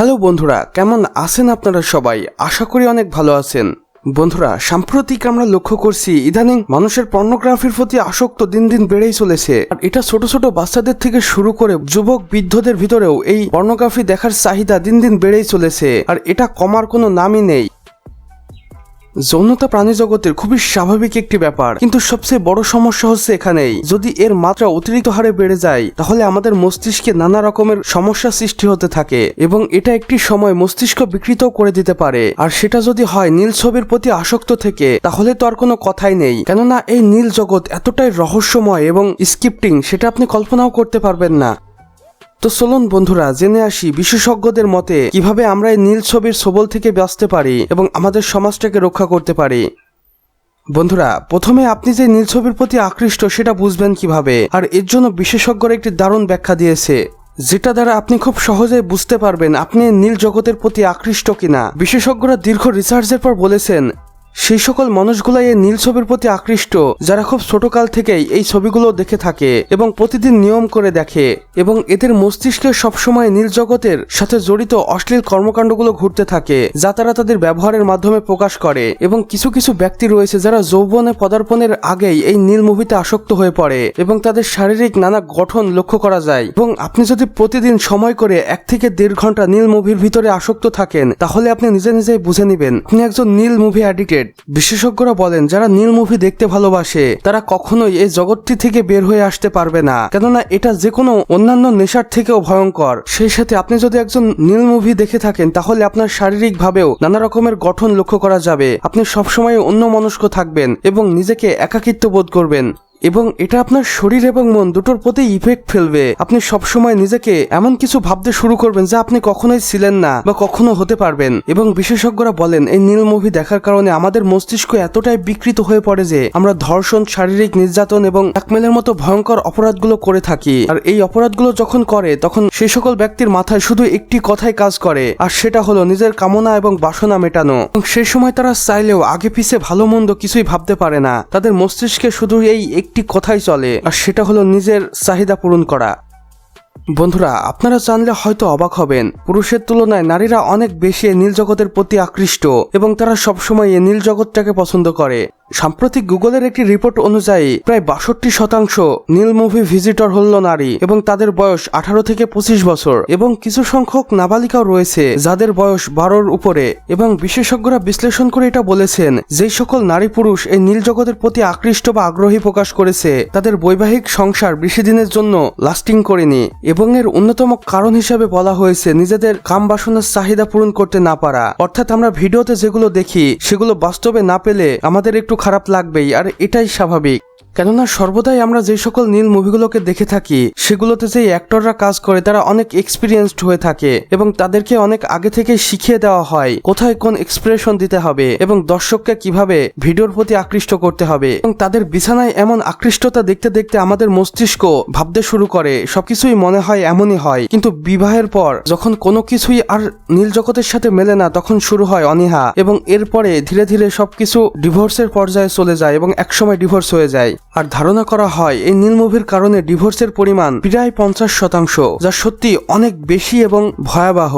Hello বন্ধুরা, কেমন আছেন আপনারা সবাই? আশা করি অনেক ভালো আছেন। বন্ধুরা, সাম্প্রতিক আমরা লক্ষ্য করছি, ইদানিং মানুষের পর্নোগ্রাফির প্রতি আসক্ত দিন দিন বেড়েই চলেছে। আর এটা ছোট ছোট বাচ্চাদের থেকে শুরু করে যুবক বৃদ্ধদের ভিতরেও এই পর্নোগ্রাফি দেখার চাহিদা দিন দিন বেড়েই চলেছে। আর এটা কমার কোনো নামই নেই। যৌনতা প্রাণী জগতের খুবই স্বাভাবিক একটি ব্যাপার। কিন্তু সবচেয়ে বড় সমস্যা হচ্ছে এখানেই, যদি এর মাত্রা অতিরিক্ত হারে বেড়ে যায়, তাহলে আমাদের মস্তিষ্কে নানা রকমের সমস্যা সৃষ্টি হতে থাকে এবং এটা একটি সময় মস্তিষ্ক বিকৃত করে দিতে পারে। আর সেটা যদি হয় নীল ছবির প্রতি আসক্ত থেকে, তাহলে তো আর কোনো কথাই নেই। কেননা এই নীল জগৎ এতটাই রহস্যময় এবং স্ক্রিপ্টিং সেটা আপনি কল্পনাও করতে পারবেন না। তো চলুন বন্ধুরা, জেনে আসি বিশেষজ্ঞদের মতে কীভাবে আমরা এই নীল ছবির সবল থেকে বাঁচতে পারি এবং আমাদের সমাজটাকে রক্ষা করতে পারি। বন্ধুরা, প্রথমে আপনি যে নীল ছবির প্রতি আকৃষ্ট, সেটা বুঝবেন কীভাবে। আর এর জন্য বিশেষজ্ঞরা একটি দারুণ ব্যাখ্যা দিয়েছে, যেটা দ্বারা আপনি খুব সহজে বুঝতে পারবেন আপনি নীল জগতের প্রতি আকৃষ্ট কিনা। বিশেষজ্ঞরা দীর্ঘ রিসার্চের পর বলেছেন সেই সকল মানুষগুলাই এই নীল ছবির প্রতি আকৃষ্ট, যারা খুব ছোটকাল থেকেই এই ছবিগুলো দেখে থাকে এবং প্রতিদিন নিয়ম করে দেখে এবং এদের মস্তিষ্কে সবসময় নীল জগতের সাথে জড়িত অশ্লীল কর্মকাণ্ডগুলো ঘুরতে থাকে, যা তারা তাদের ব্যবহারের মাধ্যমে প্রকাশ করে এবং কিছু কিছু ব্যক্তি রয়েছে যারা যৌবনে পদার্পণের আগেই এই নীল মুভিতে আসক্ত হয়ে পড়ে এবং তাদের শারীরিক নানা গঠন লক্ষ্য করা যায়। এবং আপনি যদি প্রতিদিন সময় করে এক থেকে দেড় ঘণ্টা নীল মুভির ভিতরে আসক্ত থাকেন, তাহলে আপনি নিজে নিজেই বুঝে নেবেন, আপনি একজন নীল মুভি অ্যাডিক্টেড। বিশেষজ্ঞরা বলেন, যারা নীল মুভি দেখতে ভালোবাসে, তারা কখনোই এই জগৎটি থেকে বের হয়ে আসতে পারবে না। কেননা এটা যে কোনো অন্যান্য নেশার থেকেও ভয়ঙ্কর। সেই সাথে আপনি যদি একজন নীল মুভি দেখে থাকেন, তাহলে আপনার শারীরিক ভাবেও নানা রকমের গঠন লক্ষ্য করা যাবে। আপনি সবসময় অন্য মনস্ক থাকবেন এবং নিজেকে একাকিত্ব বোধ করবেন। এবং এটা আপনার শরীর এবং মন দুটোর প্রতি ইফেক্ট ফেলবে। আপনি সবসময় নিজেকে এমন কিছু ভাবতে শুরু করবেন যা আপনি কখনোই ছিলেন না বা কখনো হতে পারবেন। এবং বিশেষজ্ঞরা বলেন, এই নীল মুভি দেখার কারণে আমাদের মস্তিষ্ক এতটাই বিকৃত হয়ে পড়ে যে আমরা ধর্ষণ, শারীরিক নির্যাতন এবং একমেলের মতো ভয়ঙ্কর অপরাধগুলো করে থাকি। আর এই অপরাধগুলো যখন করে, তখন সেই সকল ব্যক্তির মাথায় শুধু একটি কথাই কাজ করে, আর সেটা হলো নিজের কামনা এবং বাসনা মেটানো। এবং সেই সময় তারা চাইলেও আগে পিছে ভালো মন্দ কিছুই ভাবতে পারে না। তাদের মস্তিষ্কে শুধু এই একটি কথাই চলে আর সেটা হলো নিজের চাহিদা পূরণ করা। বন্ধুরা, আপনারা জানলে হয়তো অবাক হবেন। পুরুষের তুলনায় নারীরা অনেক বেশি নীল জগতের প্রতি আকৃষ্ট এবং তারা সবসময় এই নীল জগৎটাকে পছন্দ করে। সাম্প্রতিক গুগলের একটি রিপোর্ট অনুযায়ী, প্রায় বাষট্টি শতাংশ নীল মুভি ভিজিটর হল নারী এবং তাদের বয়স আঠারো থেকে পঁচিশ বছর এবং কিছু সংখ্যক নাবালিকাও রয়েছে যাদের বয়স বারোর উপরে এবং বিশেষজ্ঞরা বিশ্লেষণ করে এটা বলেছেন যেই সকল নারী পুরুষ এই নীল জগতের প্রতি আকৃষ্ট বা আগ্রহী প্রকাশ করেছে, তাদের বৈবাহিক সংসার বেশি দিনের জন্য লাস্টিং করেনি। এবং এর অন্যতম কারণ হিসেবে বলা হয়েছে নিজেদের কাম বাসনার চাহিদা পূরণ করতে না পারা। অর্থাৎ আমরা ভিডিওতে যেগুলো দেখি, সেগুলো বাস্তবে না পেলে আমাদের একটু খারাপ লাগবেই, আর এটাই স্বাভাবিক। কেননা সর্বদাই আমরা যে সকল নীল মুভিগুলোকে দেখে থাকি, সেগুলোতে যে অ্যাক্টররা কাজ করে, তারা অনেক এক্সপিরিয়েন্সড হয়ে থাকে এবং তাদেরকে অনেক আগে থেকে শিখিয়ে দেওয়া হয় কোথায় কোন এক্সপ্রেশন দিতে হবে এবং দর্শককে কীভাবে ভিডিওর প্রতি আকৃষ্ট করতে হবে এবং তাদের বিছানায় এমন আকৃষ্টতা দেখতে দেখতে আমাদের মস্তিষ্ক ভাবতে শুরু করে, সবকিছুই মনে হয় এমনই হয়। কিন্তু বিবাহের পর যখন কোনো কিছুই আর নীল জগতের সাথে মেলে না, তখন শুরু হয় অনীহা এবং এরপরে ধীরে ধীরে সবকিছু ডিভোর্সের পর্যায়ে চলে যায় এবং একসময় ডিভোর্স হয়ে যায়। আর ধারণা করা হয়, এই নীল মুভির কারণে ডিভোর্সের পরিমাণ প্রায় পঞ্চাশ শতাংশ, যা সত্যি অনেক বেশি এবং ভয়াবহ।